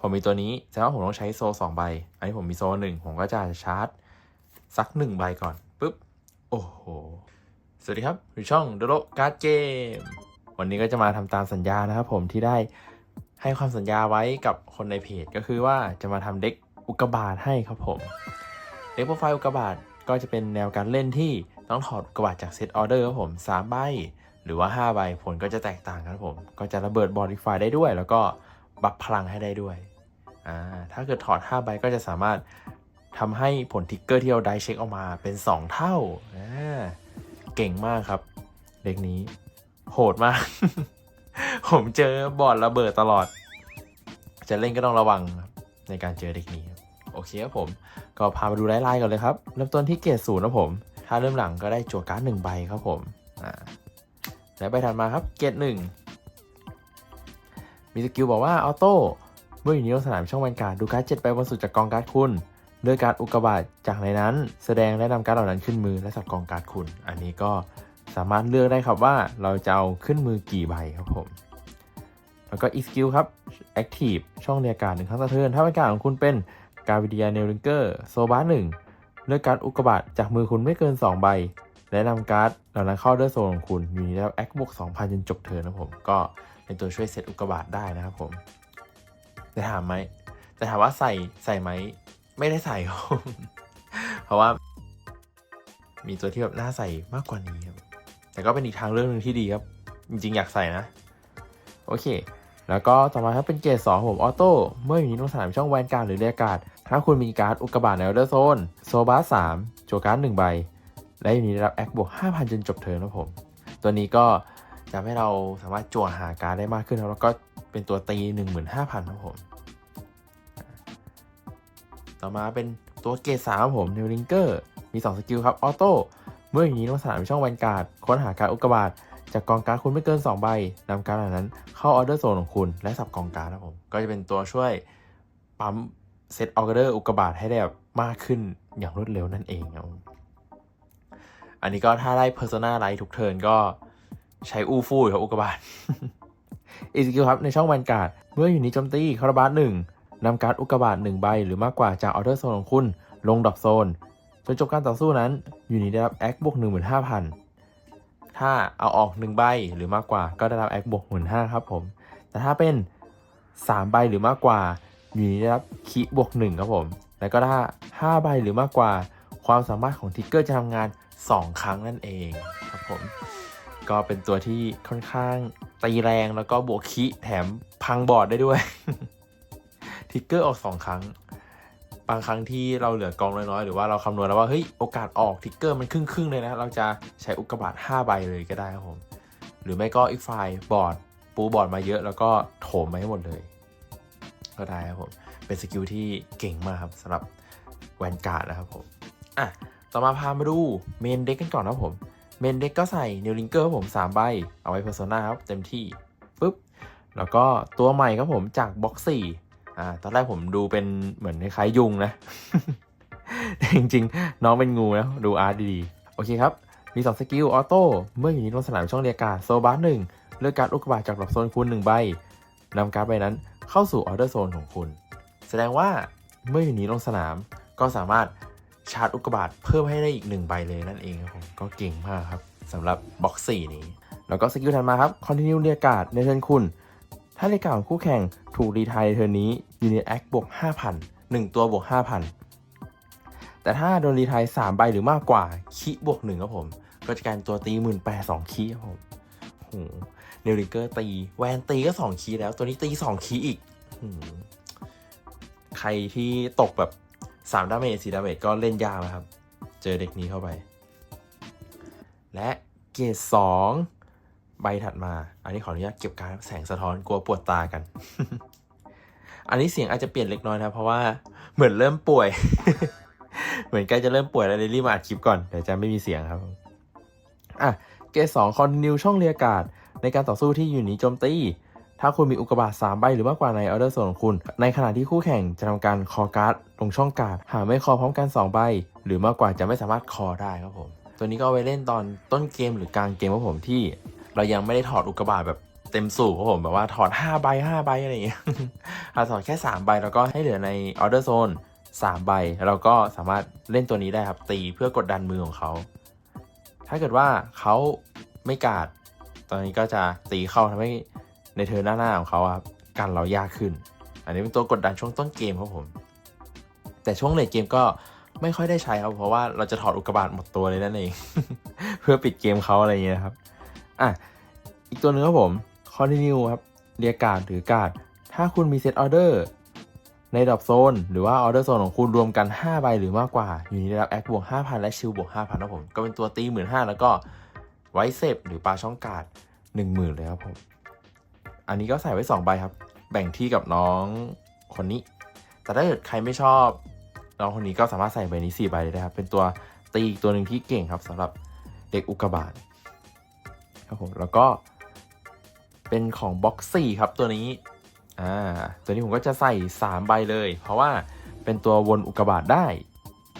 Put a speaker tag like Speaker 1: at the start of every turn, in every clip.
Speaker 1: ผมมีตัวนี้แสดงว่าผมต้องใช้โซสองใบ อันนี้ผมมีโซหนึ่งผมก็จะชาร์จสักหนึ่งใบก่อนปุ๊บ โอ้โห สวัสดีครับอยู่ช่องโดโ o การ์ดเกม วันนี้ก็จะมาทำตามสัญญานะครับผมที่ได้ให้ความสัญญาไว้กับคนในเพจก็คือว่าจะมาทำเด็กอุกบาตให้ครับผม เด็กโปรไฟล์อุกบาตก็จะเป็นแนวการเล่นที่ต้องถอดอุกบาตจากเซตออเดอร์ครับผมสามใบหรือว่า 5 ใบผลก็จะแตกต่างกันครับผม ก็จะระเบิดบอดี้ไฟได้ด้วย แล้วก็บัฟพลังให้ได้ด้วย ถ้าเกิดถอด 5 ใบก็จะสามารถทำให้ผลทิกเกอร์ที่เราได้เช็คออกมาเป็น 2 เท่า เก่งมากครับ เด็กนี้ โหดมาก ผมเจอบอร์ดระเบิดตลอด จะเล่นก็ต้องระวังในการเจอเด็กนี้ โอเคครับผม ก็พามาดูไล่ๆกันเลยครับ เริ่มต้นที่เกรดศูนย์นะผม ถ้าเริ่มหลังก็ได้จั่วการ์ดหนึ่งใบครับผมและใบถัดมาครับเกรดหนึ่งมีสกิลบอกว่าออโต้ เมื่ออยู่ในสนามช่องแวนการ์ดดูการ์ดเจ็ดใบบนสุดจากกองการ์ดคุณเลือกการ์ดอุกกาบาตจากในนั้น แสดงและนำการ์ดเหล่านั้นขึ้นมือและสับกองการ์ดคุณ อันนี้ก็สามารถเลือกได้ครับว่าเราจะเอาขึ้นมือกี่ใบครับผม แล้วก็อีกสกิลครับ Active ช่องเรียกการ์ดหนึ่งครั้งต่อเทิร์นถ้าเป็นการดของคุณเป็นกาวิเดียเนลลิงเกอร์โซบาหนึ่งเลือกการ์ดอุกกาบาตจากมือคุณไม่เกิน 2 ใบ และนำการ์ดเหล่านั้นเข้าด้วยโซนของคุณอยู่ในแล้วแอคบวก2,000จนจบเทิร์นนะครับผมก็เป็นตัวช่วยเซตอุกกาบาตได้นะครับผม แต่ถามไหมแต่ถามว่าใส่ใส่ไหม ไม่ได้ใส่ครับเพราะว่า มีตัวที่แบบน่าใส่มากกว่านี้ครับ แต่ก็เป็นอีกทางเรื่องหนึ่งที่ดีครับ จริงๆ อยากใส่นะ โอเค แล้วก็ต่อมาครับเป็นเกรดสองผมออโต้เมื่ออยู่ในลงสนามช่องแวนการ์ดหรือเรียกาดถ้าคุณมีการ์ดอุกกาบาตในออเดอร์โซนโซบาสามโจการ์ดหนึ่งใบ และอยู่นี้ได้รับแอคบวก5,000จนจบเทิร์นครับผม ตัวนี้ก็จะทำให้เราสามารถจั่วหาการ์ดได้มากขึ้นแล้วก็ เป็นตัวตี 15,000ครับผม ต่อมาเป็นตัวเกรดสามครับผมนิวลิงเกอร์มี 2 สกิลครับ ออโต้ เมื่ออยู่นี้ลงสนามช่องแวนการ์ดค้นหาการอุกกาบาตจากกองการ์ดคุณไม่เกิน 2 ใบนำการดเหล่านั้นเข้าออเดอร์โซนของคุณและสับกองการ์ดครับผม ก็จะเป็นตัวช่วยปั๊มเซตออเดอร์อุกกาบาตให้ได้แบบมากขึ้นอย่างรวดเร็วนั่นเองครับอันนี้ก็ถ้าได้ Persona ไลท์ทุกเทิร์นก็ใช้อูฟู่ครับอุกกาบาต อีสกิลครับในช่องแวนการ์ดเมื่ออยู่ในโจมตีคาราบาสหนึ่งนำการ์ดอุกกาบาตหนึ่งใบหรือมากกว่าจากออเดอร์โซนของคุณ ลงดรอปโซนจนจบการต่อสู้นั้นอยู่นี้ได้รับแอคบวกหนึ่งหมื่นห้าพันถ้าเอาออกหนึ่งใบหรือมากกว่าก็ได้รับแอคบวกหมื่นห้าครับผมแต่ถ้าเป็นสามใบหรือมากกว่าอยู่นี้ได้รับคีบวกหนึ่งครับผมแล้วก็ถ้าห้าใบหรือมากกว่าความสามารถของทิกเกอร์จะทำงาน 2 ครั้งนั่นเองครับผม ก็เป็นตัวที่ค่อนข้าง ตีแรงแล้วก็บวกคิแถมพังบอร์ดได้ด้วย ทิกเกอร์ออก2ครั้ง บางครั้งที่เราเหลือกองน้อยๆ หรือว่าเราคำนวณแล้วว่าเฮ้ยโอกาสออกทิกเกอร์มันครึ่งๆเลยนะ เราจะใช้อุกกาบาต5ใบเลยก็ได้ครับผม หรือไม่ก็อีกฝ่ายบอร์ดปูบอร์ดมาเยอะแล้วก็โถมมาให้หมดเลย ก็ได้ครับผม เป็นสกิลที่เก่งมากครับสำหรับแวนการ์ดนะครับผม อะ ต่อมาพามาดูเมนเด็กกันก่อนนะครับผม เมนเด็กก็ใส่นิวลิงเกอร์ผม3ใบ เอาไว้เพอร์โซนาครับเต็มที่ปุ๊บแล้วก็ตัวใหม่ครับผมจากบ็อกซี่อ่าตอนแรกผมดูเป็นเหมือนคล้ายยุงนะ จริงๆ น้องเป็นงูนะดูอาร์ตดีๆ โอเคครับ มี 2 สกิลออโต้เมื่ออยู่ในลงสนามช่องเรียการ์ดโซบาร์หนึ่งเลือกการอุกบาจากดรอปโซนคุณ1ใบนำการ์ดใบนั้นเข้าสู่ออเดอร์โซนของคุณ แสดงว่าเมื่ออยู่นี้ลงสนามก็สามารถ ชาร์จอุกกาบาตเพิ่มให้ได้อีกหนึ่งใบเลยนั่นเองครับผมก็เก่งมากครับสำหรับบ็อกซี่นี้ แล้วก็สกิลถัดมาครับ Continue เรียกกาดในเทิร์นคุณ ถ้าเรียกาดของคู่แข่งถูกรีไทยเทิร์นนี้ยูนิตแอคบวก5,000 1 ตัวบวก5,000 แต่ถ้าโดนรีไทาย3ใบหรือมากกว่าคีบวก1ครับผม ก็จะกลายเป็นตัวตีหมื่นแปดสองคีครับผมโหเนลลิเกอร์ตี แวนตีก็2คีแล้วตัวนี้ตี2คีอีกใครที่ตกแบบ 3ดาเมจ4ดาเมจก็เล่นยากนะครับ เจอเด็กนี้เข้าไป และเกรด2ใบถัดมา อันนี้ขออนุญาตเก็บการแสงสะท้อนกลัวปวดตากัน อันนี้เสียงอาจจะเปลี่ยนเล็กน้อยนะ เพราะว่าเหมือนเริ่มป่วย เหมือนใกล้จะเริ่มป่วยแล้วเลยรีบมาอัดคลิปก่อนเดี๋ยวจะไม่มีเสียงครับอะเกรด2 continue ช่องเรียการ์ดในการต่อสู้ที่อยู่นี้โจมตี ถ้าคุณมีอุกกาบาต3ใบหรือมากกว่าในออเดอร์โซนของคุณ ในขณะที่คู่แข่งจะทำการคอการ์ดลงช่องการ์ดหากไม่คอพร้อมกัน 2 ใบ หรือมากกว่าจะไม่สามารถคอได้ครับผม ตัวนี้ก็เอาไว้เล่นตอนต้นเกมหรือกลางเกมครับผมที่ เรายังไม่ได้ถอดอุกกาบาตแบบเต็มสูบครับผมแบบว่าถอด5ใบ5ใบอะไรอย่างเงี้ยอาถอดแค่ 3 ใบแล้วก็ให้เหลือในออเดอร์โซน3ใบเราก็สามารถเล่นตัวนี้ได้ครับตีเพื่อกดดันมือของเขา ถ้าเกิดว่าเขาไม่กาด ตอนนี้ก็จะตีเข้าทำให้ ในเทอร์นหน้าๆของเขาครับกันเรายากขึ้น อันนี้เป็นตัวกดดันช่วงต้นเกมครับผม แต่ช่วงเลทเกมก็ไม่ค่อยได้ใช้ครับ เพราะว่าเราจะถอดอุกกาบาตหมดตัวเลยนั่นเอง เพื่อปิดเกมเขาอะไรอย่างเงี้ยครับ อะ อีกตัวหนึงครับผม continue ครับเรียกการดหรือการดถ้าคุณมีเซตออเดอร์ในดรอปโซน หรือว่าออเดอร์โซนของคุณรวมกัน 5 ใบหรือมากกว่า อยู่ในได้รับแอคบวก 5,000 และชิลบวก 5,000ครับผม ก็เป็นตัวตี15,000แล้วก็ไว้เซฟหรือปลาช่องกาด 10,000 เลยครับผม อันนี้ก็ใส่ไว้2ใบครับ แบ่งที่กับน้องคนนี้ แต่ถ้าเกิดใครไม่ชอบน้องคนนี้ก็สามารถใส่ใบนี้4ใบเลยนะครับ เป็นตัวตีอีกตัวหนึ่งที่เก่งครับสำหรับเด็กอุกบาตครับผมแล้วก็เป็นของบ็อกซี่ครับตัวนี้อ่าตัวนี้ผมก็จะใส่ 3 ใบเลย เพราะว่าเป็นตัววนอุกบาตได้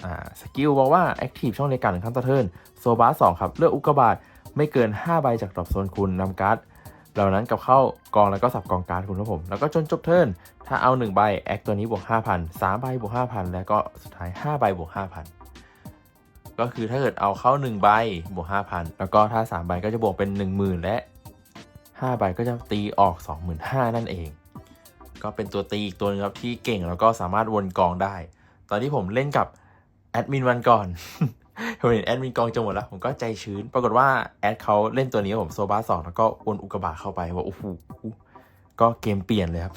Speaker 1: อ่าสกิลบอกว่า Active ช่องในการหนึ่งขั้นต่อเทิร์นโซบาสองครับ เลือกอุกกาบาตไม่เกิน 5 ใบจากดรอปโซนคุณนำการ์ด เหล่านั้นกับเข้ากองแล้วก็สับกองการ์ดคุณครับผม แล้วก็จนจบเทิร์นถ้าเอา1ใบแอคตัวนี้บวก5,000 3ใบบวก5,000 แล้วก็สุดท้าย5ใบบวก5,000 ก็คือถ้าเกิดเอาเข้า1ใบบวก5,000 แล้วก็ถ้า 3 ใบก็จะบวกเป็น 10,000 และ 5 ใบก็จะตีออก 25,000 นั่นเอง ก็เป็นตัวตีอีกตัวหนึงครับที่เก่งแล้วก็สามารถวนกองได้ ตอนที่ผมเล่นกับแอดมินวันก่อน ผมเห็นแอดมินกองจะหมดแล้ว ผมก็ใจชื้น ปรากฏว่าแอดเขาเล่นตัวนี้ครับผมโซบาสองแล้วก็วนอุกกาบาตเข้าไปว่าโอ้โหก็เกมเปลี่ยนเลยครับ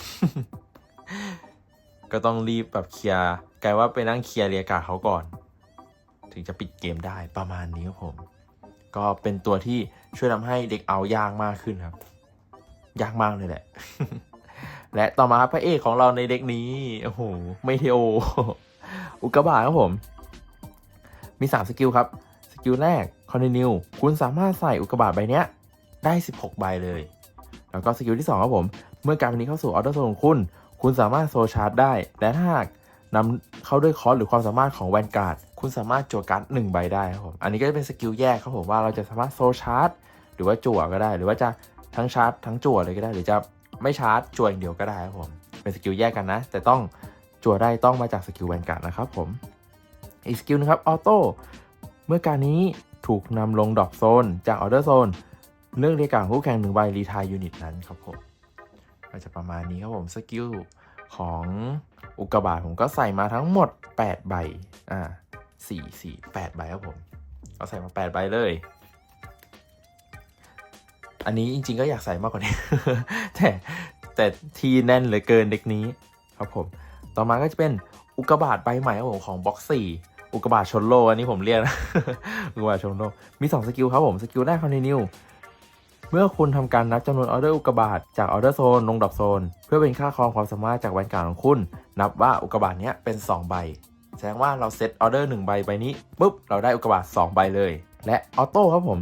Speaker 1: ก็ต้องรีบแบบเคลียร์กลายว่าไปนั่งเคลียร์เรียกาเขาก่อน ถึงจะปิดเกมได้ประมาณนี้ครับผม ก็เป็นตัวที่ช่วยทำให้เด็กเอายากมากขึ้นครับ ยากมากเลยแหละ และต่อมาครับพระเอกของเราในเด็กนี้โอ้โหไม่เทโออุกกาบาตครับผม มี 3 สกิลครับ สกิลแรก continue คุณสามารถใส่อุกกาบาตใบเนี้ยได้ 16 ใบเลย แล้วก็สกิลที่ 2 ครับผม เมื่อการใบนี้เข้าสู่ออเดอร์โซนของคุณ คุณสามารถโซชาร์จได้ และถ้าหากนำเข้าด้วยคอร์สหรือความสามารถของแวนการ์ด คุณสามารถจั่วการ์ดหนึ่งใบได้ครับผม อันนี้ก็จะเป็นสกิลแยกครับผมว่าเราจะสามารถโซชาร์จหรือว่าจั่วก็ได้ หรือว่าจะทั้งชาร์จทั้งจั่วเลยก็ได้ หรือจะไม่ชาร์จจั่วอย่างเดียวก็ได้ครับผม เป็นสกิลแยกกันนะ แต่ต้องจั่วได้ต้องมาจากสกิลแวนการ์ดนะครับผม อีกสกิลนึงครับออโต้เมื่อการนี้ถูกนำลงดรอปโซน จากออเดอร์โซน เลือกเรียกการคู่แข่งหนึ่งใบรีทายยูนิตนั้นครับผมก็จะประมาณนี้ครับผมสกิลของอุกกาบาตผมก็ใส่มาทั้งหมด 8 ใบ อ่าสี่สี่แปดใบครับผมก็ใส่มา 8 ใบเลย อันนี้จริง ๆ ก็อยากใส่มากกว่านี้ แต่แต่ทีแน่นเหลือเกินเด็กนี้ครับผม ต่อมาก็จะเป็นอุกกาบาตใบใหม่ครับผมของบ็อกซี่ อุกบาตชนโลกอันนี้ผมเรียกนะ อุกบาตชนโลกมี 2 สกิลครับผมสกิลแรก continue เมื่อคุณทำการนับจำนวนออเดอร์อุกบาตจากออเดอร์โซนลงดรอปโซน เพื่อเป็นค่าครองความสามารถจากแวนการ์ดของคุณ นับว่าอุกบาตเนี้ยเป็น 2 ใบ แสดงว่าเราเซตออเดอร์1ใบใบนี้ปุ๊บเราได้อุกกาบาต2ใบเลย และออโต้ครับผม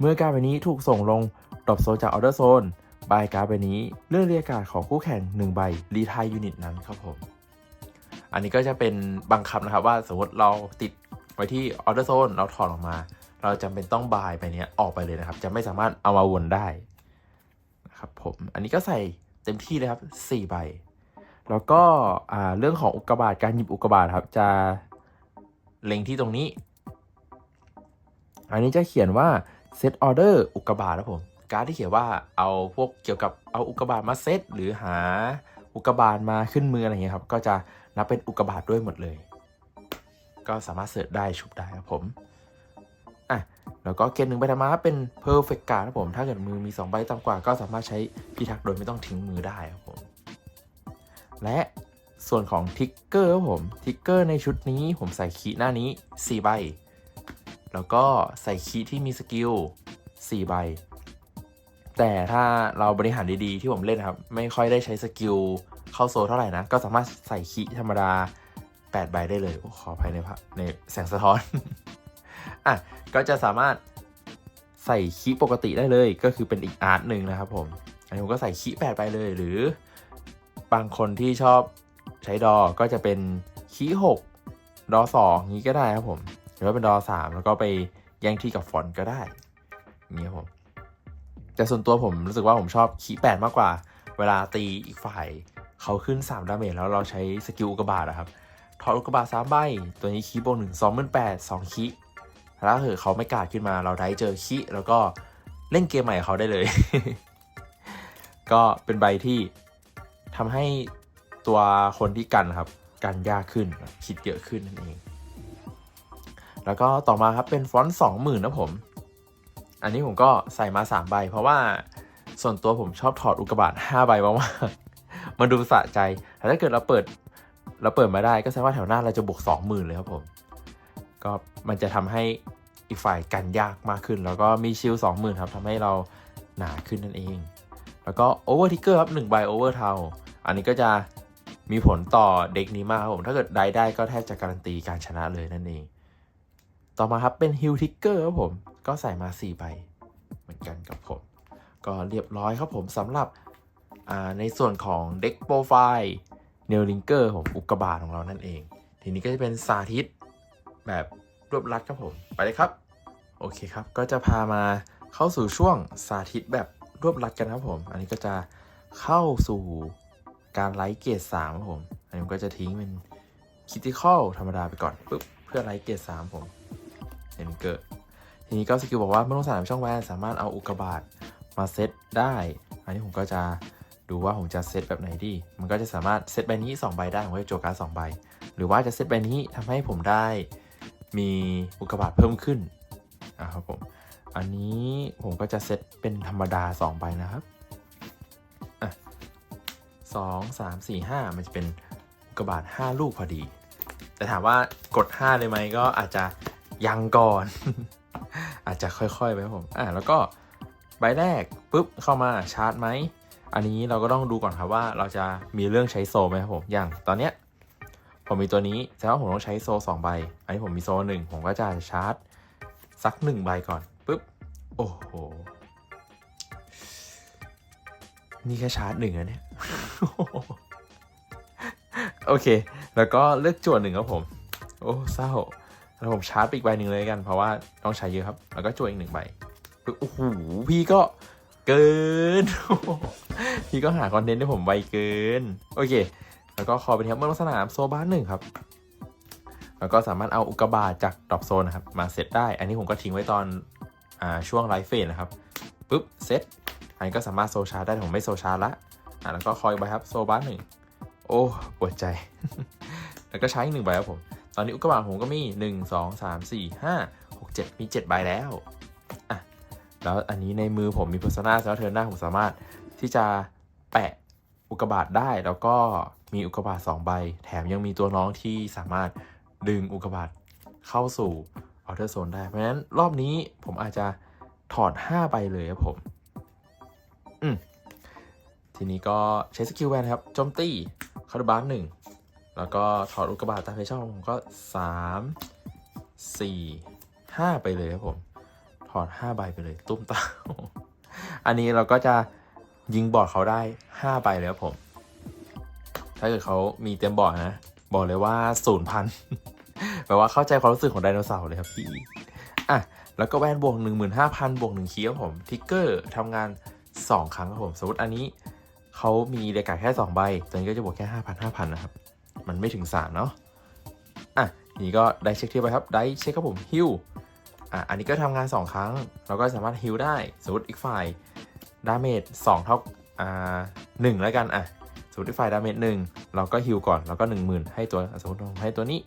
Speaker 1: เมื่อการใบนี้ถูกส่งลงดรอปโซนจากออเดอร์โซนใบการ์ดใบนี้เลื่อกเรียกการ์ดของคู่แข่ง1ใบรีทายยูนิตนั้นครับผม อันนี้ก็จะเป็นบังคับนะครับว่าสมมติเราติดไว้ที่ออเดอร์โซนเราถอดออกมา เราจำเป็นต้องบายไปเนี้ยออกไปเลยนะครับ จะไม่สามารถเอามาวนได้นะครับผมอันนี้ก็ใส่เต็มที่เลยครับ 4 ใบ แล้วก็เรื่องของอุกกาบาตการหยิบอุกกาบาตครับ จะเล็งที่ตรงนี้ อันนี้จะเขียนว่า set order อุกกาบาตครับผมการดที่เขียนว่าเอาพวกเกี่ยวกับเอาอุกกาบาตมาเซตหรือหาอุกกาบาตมาขึ้นมืออะไรเงี้ยครับ ก็จะ นับเป็นอุกกาบาตด้วยหมดเลย ก็สามารถเสิร์ชได้ชุบได้ครับผมอะแล้วก็เกณฑ์หนึ่งใบธรรมะเป็น perfect card ครับผม ถ้าเกิดมือมี 2 ใบต่ำกว่า ก็สามารถใช้พิทักษ์โดยไม่ต้องทิ้งมือได้ครับผม และส่วนของทิกเกอร์ครับผมทิกเกอร์ในชุดนี้ผมใส่คีหน้านี้ 4 ใบ แล้วก็ใส่คีที่มีสกิล 4 ใบ แต่ถ้าเราบริหารดีๆ ที่ผมเล่นครับ ไม่ค่อยได้ใช้สกิล เข้าโซเท่าไหร่นะ ก็สามารถใส่คีธรรมดา 8 ใบได้เลยอขออภัยในภาพในแสงสะท้อน อะ ก็จะสามารถใส่คีปกติได้เลย ก็คือเป็นอีกอาร์ตหนึ่งนะครับผม อันนี้ผมก็ใส่คีย์8ไปเลย หรือบางคนที่ชอบใช้ดอ ก็จะเป็นคีย์6ดอ2นี้ก็ได้ครับผม หรือว่าเป็นดอ3แล้วก็ไปแย่งที่กับฟอนต์ก็ได้นี้ครับผมแต่แต่ส่วนตัวผมรู้สึกว่าผมชอบคีแปดมากกว่า เวลาตีอีกฝ่าย เขาขึ้น 3 ดาเมจแล้วเราใช้สกิลอุกกาบาตอะครับถอดอุกกาบาตสามใบ ตัวนี้คีบวกหนึ่งสองหมื่นแปดสองคีแล้วถ้าเกิดเขาไม่กาดขึ้นมาเราได้เจอคีแล้วก็เล่นเกมใหม่เขาได้เลย ก็เป็นใบที่ทำให้ตัวคนที่กันครับ กันยากขึ้นคิดเยอะขึ้นนั่นเอง แล้วก็ต่อมาครับเป็นฟอนต์สองหมื่นนะผม อันนี้ผมก็ใส่มาสามใบ เพราะว่าส่วนตัวผมชอบถอดอุกกาบาตห้าใบมากๆ มันดูสะใจ แต่ถ้าเกิดเราเปิดเราเปิดมาได้ก็แสดงว่าแถวหน้าเราจะบวกสองหมื่นเลยครับผม ก็มันจะทำให้อีกฝ่ายกันยากมากขึ้น แล้วก็มีชิลสองหมื่นครับทำให้เราหนาขึ้นนั่นเอง แล้วก็โอเวอร์ทิกเกอร์ครับหนึ่งใบโอเวอร์เทาอันนี้ก็จะมีผลต่อเด็กนี้มากครับผม ถ้าเกิดได้ได้ก็แทบจะการันตีการชนะเลยนั่นเอง ต่อมาครับเป็นฮิลทิกเกอร์ครับผม ก็ใส่มา4ใบเหมือนกันกับผม ก็เรียบร้อยครับผมสำหรับ ในส่วนของเด็กโปรไฟล์เนลลิงเกอร์ผมอุกกาบาตของเรานั่นเอง ทีนี้ก็จะเป็นสาธิตแบบรวบรัดครับผม ไปเลยครับ โอเคครับ ก็จะพามาเข้าสู่ช่วงสาธิตแบบรวบรัดกันครับผม อันนี้ก็จะเข้าสู่การไลท์เกรดสามครับผม อันนี้ก็จะทิ้งเป็นคิติคอลธรรมดาไปก่อนปุ๊บเพื่อไลท์เกรดสามผมเห็นเกิดทีนี้ก็สกิลบอกว่าเมื่อลงสนามช่องแวนสามารถเอาอุกกาบาตมาเซตได้ อันนี้ผมก็จะ ดูว่าผมจะเซตแบบไหนดี มันก็จะสามารถเซตใบนี้ 2 ใบได้ผมก็จะโจการ์ดสใบ หรือว่าจะเซตใบนี้ทำให้ผมได้มีอุกกาบาตเพิ่มขึ้นอะครับผมอันนี้ผมก็จะเซตเป็นธรรมดา 2 ใบนะครับสองสามสี่ห้ามันจะเป็นอุกกาบาต5ลูกพอดี แต่ถามว่ากด 5 เลยไหมก็อาจจะยังก่อน อาจจะค่อยๆไปผมอ่าแล้วก็ใบแรกปุ๊บเข้ามาชาร์จไหม อันนี้เราก็ต้องดูก่อนครับว่าเราจะมีเรื่องใช้โซไหมครับผม อย่างตอนเนี้ยผมมีตัวนี้แสดงว่าผมต้องใช้โซสองใบ อันนี้ผมมีโซหนึ่งผมก็จะชาร์จสักหนึ่งใบก่อนปุ๊บ โอ้โห นี่แค่ชาร์จหนึ่งอะเนี่ย โอเค แล้วก็เลือกจวดหนึ่งครับผม โอ้เศร้าแล้วผมชาร์จอีกใบหนึ่งเลยกัน เพราะว่าต้องใช้เยอะครับ แล้วก็จวดอีกหนึ่งใบโอ้โหพี่ก็ เกิน พี่ก็หาคอนเทนต์ให้ผมไวเกิน โอเค แล้วก็คอเป็นครับเมื่อลงสนามโซบ้านหนึ่งครับ แล้วก็สามารถเอาอุกกาบาตจากดรอปโซนนะครับ มาเซตได้ อันนี้ผมก็ทิ้งไว้ตอนอ่าช่วงไลฟ์เฟสนะครับปุ๊บเซตอันนี้ก็สามารถโซชาร์ได้ผมไม่โซชาร์ละอ่าแล้วก็คอยใบครับโซบ้านหนึ่งโอ้ปวดใจ แล้วก็ใช้อีกหนึ่งใบครับผม ตอนนี้อุกกาบาตผมก็มี1 2 3 4 5 6 7มี7ใบแล้วอะ แล้วอันนี้ในมือผมมี Persona แล้วเทิร์นหน้าผมสามารถที่จะแปะอุกกาบาตได้ แล้วก็มีอุกกาบาต2ใบ แถมยังมีตัวน้องที่สามารถดึงอุกกาบาตเข้าสู่ออเทอร์โซนได้ เพราะฉะนั้นรอบนี้ผมอาจจะถอด 5 ใบเลยครับผม อืม ทีนี้ก็ใช้สกิลแวนครับ โจมตีคาร์บานหนึ่ง แล้วก็ถอดอุกกาบาตตามเพชช่องผมก็ 3 4 5 ไปเลยครับผม ถอด5ใบไปเลย ตุ้มตาอันนี้เราก็จะยิงบอร์ดเขาได้5ใบเลยครับผม ถ้าเกิดเขามีเต็มบอร์ดนะ บอกเลยว่าศูนย์พันแปลว่าเข้าใจความรู้สึกของไดโนเสาร์เลยครับพี่อะแล้วก็แวนบวก 15,000บวก1คีย์ครับผมทิกเกอร์ทำงาน 2 ครั้งครับผม สมมติอันนี้เขามีเดกาแค่ 2 ใบ ตัวนี้ก็จะบวกแค่ 5,000 5,000 นะครับ มันไม่ถึง 3 เนาะอะนี่ก็ได้เช็คที่ไปครับ ได้เช็คครับผมฮิว อะอันนี้ก็ทำงาน 2 ครั้ง เราก็สามารถฮิวได้ สมมติอีกฝ่ายดาเมจ2เท่าอ่าหนึ่งแล้วกันอะสมมติอีกฝ่ายดาเมจหนึ่งเราก็ฮิวก่อนแล้วก็ 10,000 ให้ตัวสมมติผมให้ตัวนี้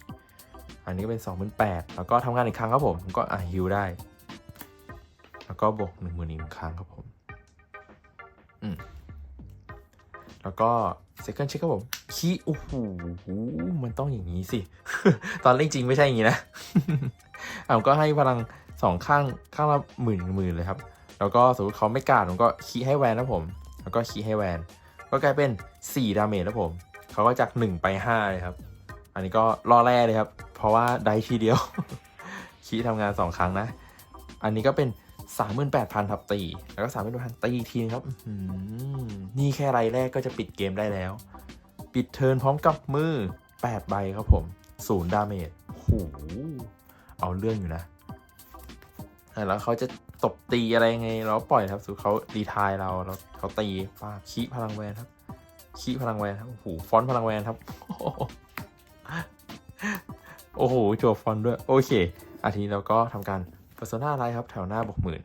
Speaker 1: อันนี้ก็เป็น 28,000แล้วก็ทำงานอีกครั้งครับผมก็อะฮิวได้ แล้วก็บวก1 0,000อีกหนึ่งครั้งครับผมอืมแล้วก็ second check ครับผม คีโอ้โหมันต้องอย่างนี้สิ ตอนเล่นจริงไม่ใช่อย่างนี้นะอะผมก็ให้พลังสองข้างข้างละหมื่นหมื่นเลยครับ แล้วก็สมมติเขาไม่กล้าผมก็คีให้แวนนะผม แล้วก็คีให้แวน ก็กลายเป็น 4 ดาเมจแล้วผม เขาก็จาก 1 ไป5เลยครับ อันนี้ก็รอแร่เลยครับ เพราะว่าได้ทีเดียว คีย์ทำงาน 2 ครั้งนะ อันนี้ก็เป็น 38,000ทับตี แล้วก็ 38,000ตีอีทีนครับ นี่แค่ไรแรกก็จะปิดเกมได้แล้ว ปิดเทิร์นพร้อมกับมือ 8 ใบครับผมศูนย์ดาเมจโหเอาเรื่องอยู่นะ แล้วเขาจะตบตีอะไรยังไง เราปล่อยครับสุดเขาดีทายเราแล้วเขาตีป้าคีพลังแวนครับคีพลังแวนครับโอ้โหฟอนต์พลังแวนครับ โอ้โหจั่วฟอนต์ด้วย โอเค อาทีนี้เราก็ทำการ Persona ไลท์ครับแถวหน้าบวกหมื่น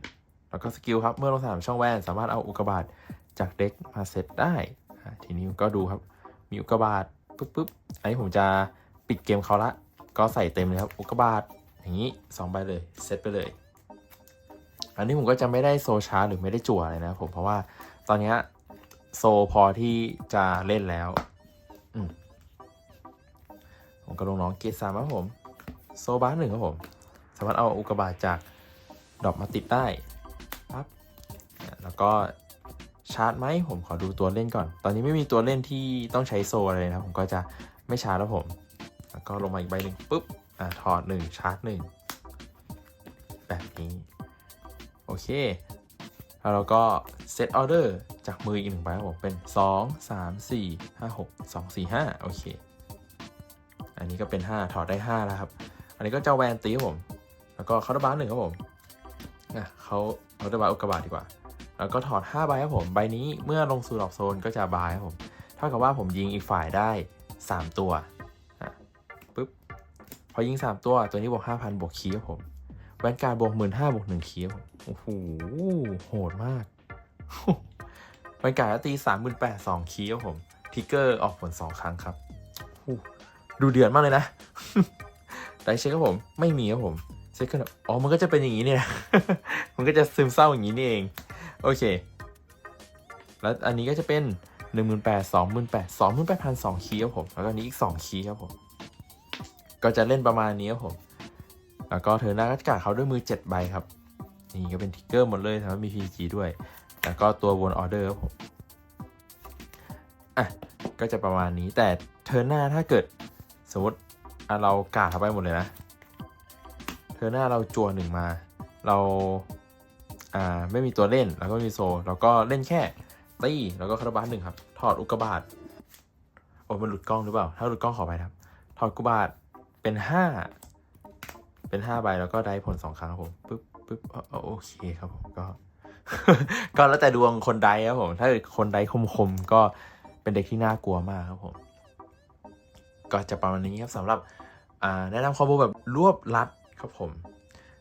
Speaker 1: แล้วก็สกิลครับ เมื่อลงสนามช่องแวน สามารถเอาอุกกาบาตจากเด็กมาเซตได้ ทีนี้ก็ดูครับ มีอุกกาบาตปุ๊บปุ๊บอันนี้ผมจะปิดเกมเขาละ ก็ใส่เต็มเลยครับอุกกาบาตอย่างนี้สองใบเลยเซตไปเลย อันนี้ผมก็จะไม่ได้โซชาร์หรือไม่ได้จั่วอะไรนะผมเพราะว่าตอนเนี้ยโซพอที่จะเล่นแล้วผมก็ลงน้องเกตสามครับผม โซบาร์หนึ่งครับผม สามารถเอาอุกกาบาตจากดอกมาติดได้ปั๊บแล้วก็ ชาร์จไหมผมขอดูตัวเล่นก่อน ตอนนี้ไม่มีตัวเล่นที่ต้องใช้โซอะไรนะผมก็จะไม่ชาร์จแล้วผม แล้วก็ลงมาอีกใบหนึ่งปุ๊บอ่าถอดหนึ่งชาร์จหนึ่งแบบนี้โอเค แล้วเราก็เซตออเดอร์จากมืออีกหนึ่งใบครับผมเป็น 2 3 4 5 6 2 4 5 โอเค อันนี้ก็เป็น 5 ถอดได้ 5 แล้วครับ อันนี้ก็จะแวนตีครับผม แล้วก็เคาน์เตอร์บาร์หนึ่งครับผมอะเขาเคาน์เตอร์บาร์อุกกาบาตดีกว่า แล้วก็ถอด5ใบครับผม ใบนี้เมื่อลงสู่ดอกโซนก็จะบายครับผม เท่ากับว่าผมยิงอีกฝ่ายได้ 3 ตัวอะปุ๊บ พอยิง 3 ตัว ตัวนี้บวก5,000 บวกคีย์ครับผม แวนการ์บวก15,000บวก1คีย์ครับผม โอ้โห โหดมาก แวนการ์ดจะตี38,000 2คีย์ครับผม ทิกเกอร์ออกผล2ครั้งครับ ดูเดือดมากเลยนะไดเช็คครับผม ไม่มีครับผมเช็คขึ้นอ๋อ มันก็จะเป็นอย่างนี้เนี่ย มันก็จะซึมเศร้าอย่างนี้นี่เอง โอเค แล้วอันนี้ก็จะเป็น 1 8 0 0 0 28 0 0 28 2 2คีย์ครับผม แล้วก็นี้อีก 2 คีย์ครับผม ก็จะเล่นประมาณนี้ครับผม แล้วก็เธอหน้าก็กาดเขาด้วยมือ 7 ใบครับ นี่ก็เป็นทิกเกอร์หมดเลยทำให้มี PG ด้วย แล้วก็ตัววนออเดอร์ครับผม อะ ก็จะประมาณนี้ แต่เธอหน้าถ้าเกิดสมมติเรากาดเข้าไปหมดเลยนะ เธอหน้าเราจัวหนึ่งมา เรา อ่าไม่มีตัวเล่นแล้วก็ไม่มีโซแล้วก็เล่นแค่ตีแล้วก็คาราบาสหนึ่งครับ ถอดอุกกาบาตโอ้มันหลุดกล้องหรือเปล่า ถ้าหลุดกล้องขอไปครับ ถอดอุบาตเป็นห้าเป็นห้าใบแล้วก็ได้ผลสองครั้งครับผมปึ๊บปึ๊บอ๋อโอเคครับผมก็ ก็แล้วแต่ดวงคนใดครับผม ถ้าเกิดคนใดคมๆก็เป็นเด็กที่น่ากลัวมากครับผม ก็จะประมาณนี้ครับสำหรับแนะนำคอมโบแบบรวบลัดครับผม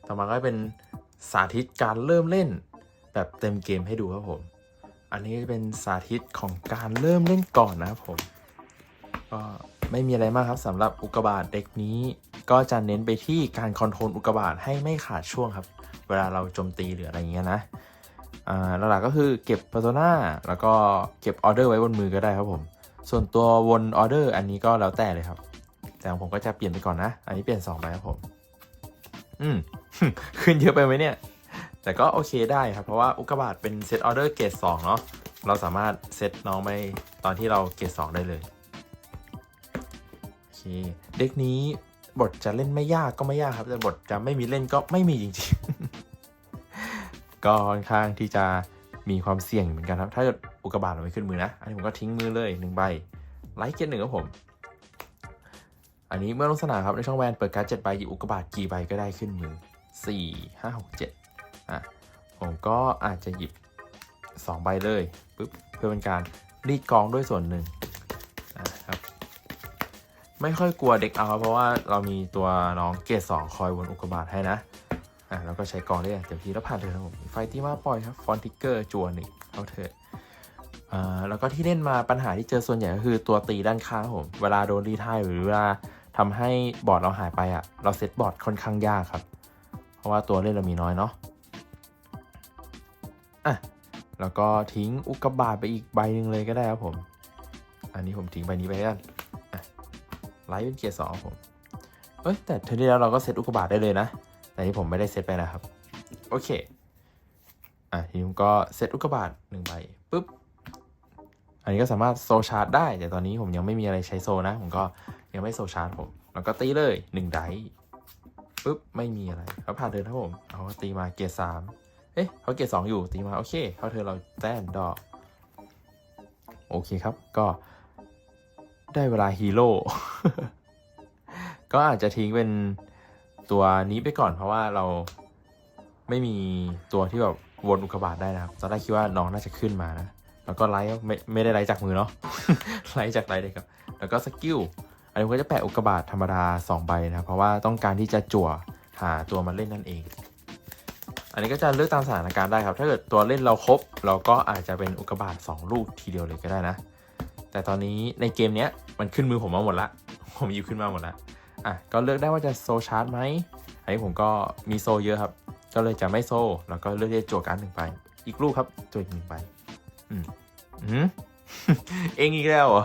Speaker 1: ต่อมาก็เป็น สาธิตการเริ่มเล่นแบบเต็มเกมให้ดูครับผม อันนี้จะเป็นสาธิตของการเริ่มเล่นก่อนนะครับผมก็ไม่มีอะไรมากครับสำหรับอุกกาบาตเด็กนี้ ก็จะเน้นไปที่การคอนโทรลอุกกาบาตให้ไม่ขาดช่วงครับ เวลาเราโจมตีหรืออะไรอย่างเงี้ยนะอ่าหลักๆก็คือเก็บ persona แล้วก็เก็บออเดอร์ไว้บนมือก็ได้ครับผม ส่วนตัววนออเดอร์อันนี้ก็แล้วแต่เลยครับ แต่ผมก็จะเปลี่ยนไปก่อนนะ อันนี้เปลี่ยน2ใบครับผม อืม ขึ้นเยอะไปไหมเนี่ย แต่ก็โอเคได้ครับ เพราะว่าอุกกาบาตเป็นเซตออเดอร์เกรด2เนาะ เราสามารถเซตน้องไปตอนที่เราเกรด2ได้เลย โอเค เด็กนี้บทจะเล่นไม่ยากก็ไม่ยากครับ แต่บทจะไม่มีเล่นก็ไม่มีจริงๆ ก็ค่อนข้างที่จะมีความเสี่ยงเหมือนกันครับ ถ้าเกิดอุกกาบาตเราไม่ขึ้นมือนะ อันนี้ผมก็ทิ้งมือเลยหนึ่งใบไลท์เกตหนึ่งครับผม อันนี้เมื่อลงสนามครับในช่องแวนเปิดการ์ดเจ็ดใบหยิบอุกกาบาตกี่ใบก็ได้ขึ้นมือสี่ห้าหกเจ็ดอะผมก็อาจจะหยิบสองใบเลยปุ๊บเพื่อเป็นการรีดกองด้วยส่วนหนึ่งอะครับไม่ค่อยกลัวเด็กเอาครับเพราะว่าเรามีตัวน้องเกรดสองคอยวนอุกกาบาตให้นะอะแล้วก็ใช้กองได้อย่างเต็มที่แล้วผ่านเลยครับผมไฟที่มาปล่อยครับฟอนติกเกอร์จวนึ่งเอาเถอะอ่าแล้วก็ที่เล่นมาปัญหาที่เจอส่วนใหญ่ก็คือตัวตีด้านข้างผม เวลาโดนรีทายหรือเวลา ทำให้บอร์ดเราหายไปอะ เราเซตบอร์ดค่อนข้างยากครับ เพราะว่าตัวเล่นเรามีน้อยเนาะอะแล้วก็ทิ้งอุกกาบาตไปอีกใบหนึ่งเลยก็ได้ครับผม อันนี้ผมทิ้งใบนี้ไปแล้วไลท์เป็นเกียร์สองผม เอ้ยแต่เทอร์นี้แล้วเราก็เซตอุกกาบาตได้เลยนะ แต่ที่ผมไม่ได้เซตไปนะครับ โอเค อะทีนี้ผมก็เซตอุกกาบาตหนึ่งใบปุ๊บ อันนี้ก็สามารถโซชาร์จได้ แต่ตอนนี้ผมยังไม่มีอะไรใช้โซนะ ผมก็ ยังไม่โซชาร์จผม แล้วก็ตีเลยหนึ่งไดปุ๊บไม่มีอะไรเขาผ่านเทินครับผมเขาตีมาเกียร์สามเอ๊ะเขาเกียร์สองอยู่ตีมาโอเคเขาเทินเราแต้นดอกโอเคครับก็ได้เวลาฮีโร่ ก็อาจจะทิ้งเป็นตัวนี้ไปก่อนเพราะว่าเราไม่มีตัวที่แบบวนอุกบาตได้นะครับ ตอนแรกคิดว่าน้องน่าจะขึ้นมานะ แล้วก็ไลท์ไม่ไม่ได้ไลท์จากมือเนาะ ไลท์จากไลท์เลยครับ แล้วก็สกิล นนี้ผมก็จะแปะอุกกาบาตธรรมดา2ใบนะครับเพราะว่าต้องการที่จะจั่วหาตัวมาเล่นนั่นเอง อันนี้ก็จะเลือกตามสถานการณ์ได้ครับ ถ้าเกิดตัวเล่นเราครบ เราก็อาจจะเป็นอุกกาบาต2ลูกทีเดียวเลยก็ได้นะ แต่ตอนนี้ในเกมเนี้ยมันขึ้นมือผมมาหมดละ ผมยิบขึ้นมาหมดละอะก็เลือกได้ว่าจะโซชาร์จไหมอันนี้ผมก็มีโซเยอะครับ ก็เลยจะไม่โซแล้วก็เลือกที่จะจั่วการหนึ่งใบอีกลูกครับจั่วอีกหนึ่งใบอืมอืมเองอีกแล้วเหรอ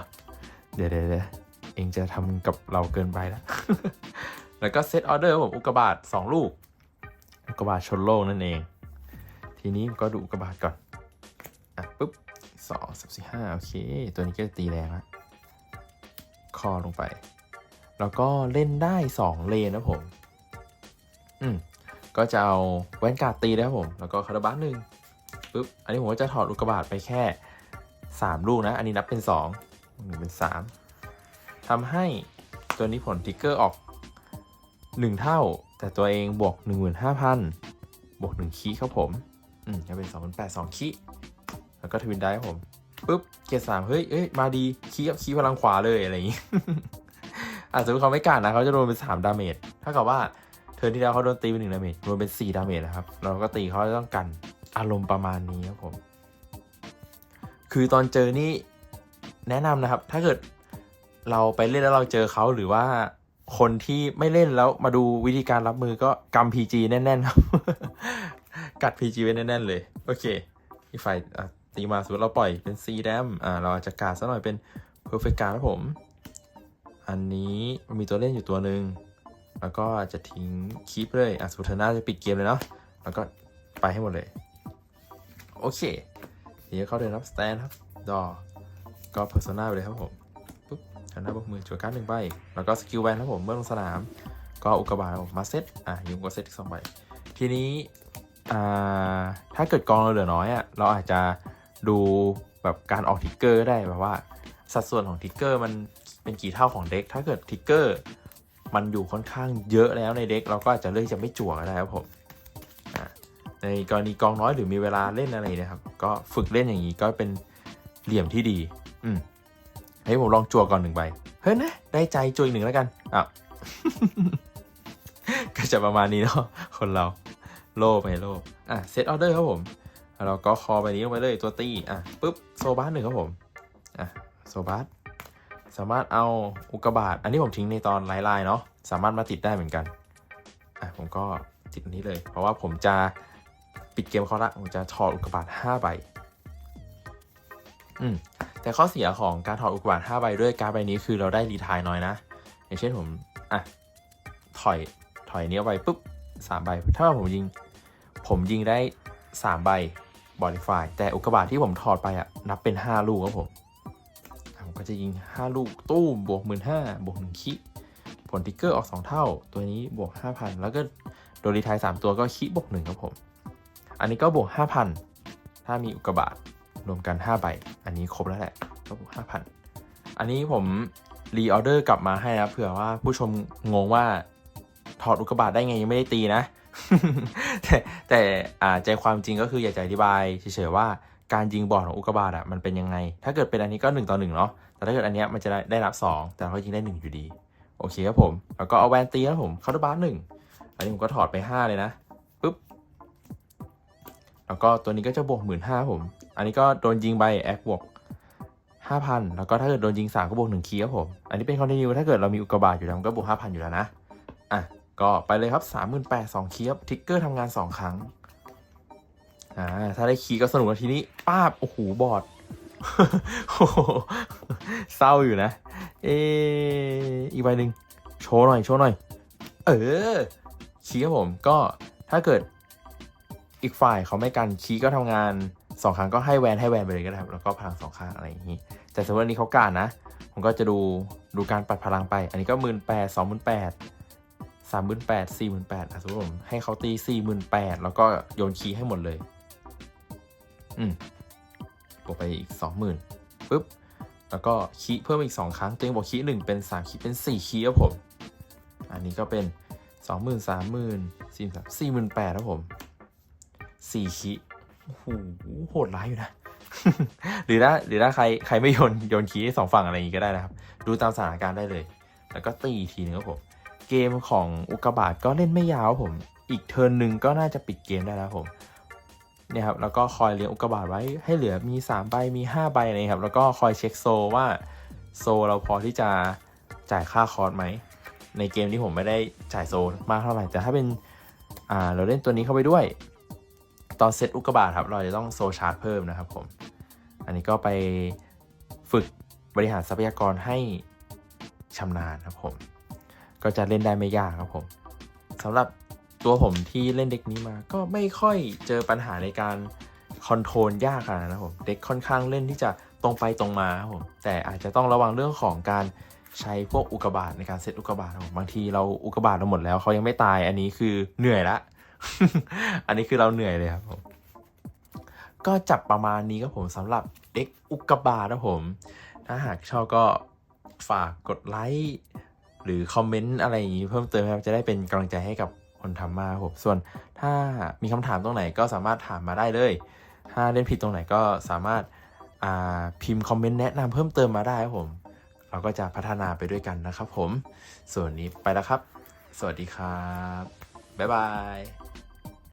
Speaker 1: เดี๋ยวเดี๋ยว เองจะทำกับเราเกินไปแล้ว แล้วก็เซตออเดอร์ผมอุกกาบาตสองลูก อุกกาบาตชนโลกนั่นเอง ทีนี้ก็ดูอุกกาบาตก่อน อะปุ๊บสองสามสี่ห้าโอเค ตัวนี้ก็จะตีแรงละคอลงไป แล้วก็เล่นได้ 2 เลนนะผม อืม ก็จะเอาแว่นกาดตีนะครับผม แล้วก็คาราบัสหนึ่งปุ๊บ อันนี้ผมก็จะถอดอุกกาบาตไปแค่ 3 ลูกนะ อันนี้นับเป็น2หนึ่งเป็น3 ทำให้ตัวนี้ผลทิกเกอร์ออก 1 เท่า แต่ตัวเองบวก 15,000 บวก 1 คีครับผม อืมจะเป็น 2 8 2คีแล้วก็ทวินได้ครับผมปุ๊บเกียร์สามเฮ้ยเอ้ยมาดีคีกับคีพลังขวาเลยอะไรอย่างงี้ อาจจะเขาไม่กล้านะเขาจะโดนเป็น 3 ดาเมจถ้ากับว่าเธอที่แล้วเขาโดนตีเป็น1ดาเมจรวมเป็น 4 ดาเมจนะครับ เราก็ตีเขาต้องกันอารมณ์ประมาณนี้ครับผม คือตอนเจอนี่แนะนำนะครับ ถ้าเกิด เราไปเล่นแล้วเราเจอเขาหรือว่าคนที่ไม่เล่นแล้วมาดูวิธีการรับมือก็กำ PG แน่นๆครับ กัด PG ไว้แน่นๆเลย โอเค อีกฝ่ายตีมาสมมติเราปล่อยเป็น C แดมอ่าเราอาจจะกาดซะหน่อยเป็น Perfect การ์ครับผม อันนี้มันมีตัวเล่นอยู่ตัวหนึ่งแล้วก็จะทิ้งคีปเลยอะสมมติเธอน่าจะปิดเกมเลยเนาะแล้วก็ไปให้หมดเลย โอเคทีนี้เข้าเดินรับสแตนครับดอก็เพอร์โซนาไปเลยครับผม ปุ๊บหันหน้าบกมือจั่วการ์ดหนึ่งใบ แล้วก็สกิลแวนครับผมเมื่อลงสนาม ก็อุกกาบาตผมมาเซตอะยุงก็เซตอีกสองใบ ทีนี้อ่าถ้าเกิดกองเราเหลือน้อยอะเราอาจจะดูแบบการออกทิกเกอร์ได้แบบว่า สัดส่วนของทิกเกอร์มันเป็นกี่เท่าของเด็ก ถ้าเกิดทิกเกอร์มันอยู่ค่อนข้างเยอะแล้วในเด็กเราก็อาจจะเลือกจะไม่จั่วก็ได้ครับผมในกรณีกองน้อยหรือมีเวลาเล่นอะไรนะครับ ก็ฝึกเล่นอย่างนี้ก็เป็นเหลี่ยมที่ดี อืม ให้ยผมลองจั่วก่อนหนึ่งใบ เฮ้ยนะ ได้ใจจั่วอีกหนึ่งแล้วกันอะก็จะประมาณนี้เนาะคนเราโลภไปโลภอะเซตออเดอร์ครับผมแล้วเราก็คอไปนี้ลงไปเลยตัวตีอะปุ๊บโซบัสหนึ่งครับผมอะโซบัสสามารถเอาอุกกาบาตอันนี้ผมทิ้งในตอนไลน์ไลน์เนาะสามารถมาติดได้เหมือนกันอะผมก็ติดอันนี้เลย เพราะว่าผมจะปิดเกมเขาละผมจะถอดอุกกาบาต5ใบอืม แต่ข้อเสียของการถอดอุกกาบาต5ใบด้วยการใบนี้คือเราได้รีทายน้อยนะ อย่างเช่นผมอะถอยถอยนี้เอาไปปุ๊บสามใบถ้าผมยิง ผมยิงได้ 3 ใบบอดี้ไฟแต่อุกกาบาตที่ผมถอดไปอะนับเป็น 5 ลูกครับผมผมก็จะยิง 5 ลูกตู้มบวก1 5ื่นบวก1คิผลทิกเกอร์ออก 2 เท่า ตัวนี้บวก 5,000 แล้วก็โดนรีทาย3ตัวก็คิบวก1ครับผม อันนี้ก็บวก 5,000 ถ้ามีอุกกาบาต รวมกัน5ใบ อันนี้ครบแล้วแหละก็บวก5,000อันนี้ผมรีออเดอร์กลับมาให้นะเผื่อว่าผู้ชมงงว่าถอดอุกกาบาตได้ไงยังไม่ได้ตีนะ แต่แต่อ่าใจความจริงก็คืออยากจะอธิบายเฉยๆว่าการยิงบอร์ดของอุกกาบาตอะมันเป็นยังไง ถ้าเกิดเป็นอันนี้ก็1ต่อ1เนาะแต่ถ้าเกิดอันเนี้ยมันจะได้ได้รับ 2 แต่เรายิงได้ 1 อยู่ดี โอเคครับผม แล้วก็เอาแวนตีครับผมคาร์บาสหนึ่งอันนี้ผมก็ถอดไป 5 เลยนะ แล้วก็ตัวนี้ก็จะบวกหมื่นห้าผม อันนี้ก็โดนยิงไปแอคบวกห้าพันแล้วก็ถ้าเกิดโดนยิงสามก็บวกหนึ่งคีย์ครับผม อันนี้เป็นคอนติเนียถ้าเกิดเรามีอุกกาบาตอยู่แล้วก็บวกห้าพันอยู่แล้วนะ อะ ก็ไปเลยครับสามหมื่นแปดสองคีย์ครับทิกเกอร์ทำงานสองครั้ง อ่า ถ้าได้คีย์ก็สนุกทีนี้ป้าบ โอ้โห บอดโหเศร้าอยู่นะเอออีกใบหนึ่งโชว์หน่อย โชว์หน่อย เออคีย์ครับผม ก็ถ้าเกิด อีกฝ่ายเขาไม่กันคีก็ทำงานสองครั้งก็ให้แวนให้แวนไปเลยก็ได้ครับแล้วก็พลังสองข้างอะไรอย่างนี้ แต่สมมติวันนี้เขาการนะ ผมก็จะดูดูการปัดพลังไป อันนี้ก็หมื่นแปดสองหมื่นแปดสามหมื่นแปดสี่หมื่นแปดสมมติผมให้เขาตีสี่หมื่นแปดแล้วก็โยนคีให้หมดเลย อืมบวกไปอีกสองหมื่นปุ๊บแล้วก็คีเพิ่มอีกสองครั้งตัวเองบอกคีหนึ่งเป็นสามคีเป็นสี่คีครับผม อันนี้ก็เป็นสองหมื่นสามหมื่นสี่สามสี่หมื่นแปดครับผม สี่คิโอ้โหโหดร้ายอยู่นะ หรือถ้าหรือถ้าใครใครไม่โยนโยนคีย์ให้สองฝั่งอะไรอย่างงี้ก็ได้นะครับ ดูตามสถานการณ์ได้เลย แล้วก็ตีอีกทีนึงครับผม เกมของอุกกาบาตก็เล่นไม่ยาวครับผม อีกเทิร์นหนึ่งก็น่าจะปิดเกมได้แล้วครับผมเนี่ยครับแล้วก็คอยเลี้ยงอุกกาบาตไว้ให้เหลือมี 3 ใบมี 5 ใบอะไรครับแล้วก็คอยเช็คโซลว่าโซลเราพอที่จะจ่ายค่าคอร์สไหม ในเกมที่ผมไม่ได้จ่ายโซลมากเท่าไหร่แต่ถ้าเป็นอ่าเราเล่นตัวนี้เข้าไปด้วย ตอนเซตอุกกาบาตครับเราจะต้องโซชาร์จเพิ่มนะครับผม อันนี้ก็ไปฝึกบริหารทรัพยากรให้ชำนาญครับผม ก็จะเล่นได้ไม่ยากครับผมสำหรับตัวผมที่เล่นเด็กนี้มาก็ไม่ค่อยเจอปัญหาในการคอนโทรลยากขนาดนะครับผมเด็กค่อนข้างเล่นที่จะตรงไปตรงมาครับผมแต่อาจจะต้องระวังเรื่องของการใช้พวกอุกกาบาตในการเซตอุกกาบาตครับบางทีเราอุกกาบาตเราหมดแล้วเขายังไม่ตายอันนี้คือเหนื่อยละ อันนี้คือเราเหนื่อยเลยครับผมก็จับประมาณนี้ครับผมสำหรับเด็กอุกกาบาตครับผม ถ้าหากชอบก็ฝากกดไลค์หรือคอมเมนต์อะไรอย่างนี้เพิ่มเติมครับจะได้เป็นกำลังใจให้กับคนทำมาครับผมส่วนถ้ามีคำถามตรงไหนก็สามารถถามมาได้เลย ถ้าเล่นผิดตรงไหนก็สามารถาพิมพ์คอมเมนต์แนะนำเพิ่มเติมมาได้ครับผม เราก็จะพัฒนาไปด้วยกันนะครับผม ส่วนนี้ไปแล้วครับ สวัสดีครับ บ๊ายบาย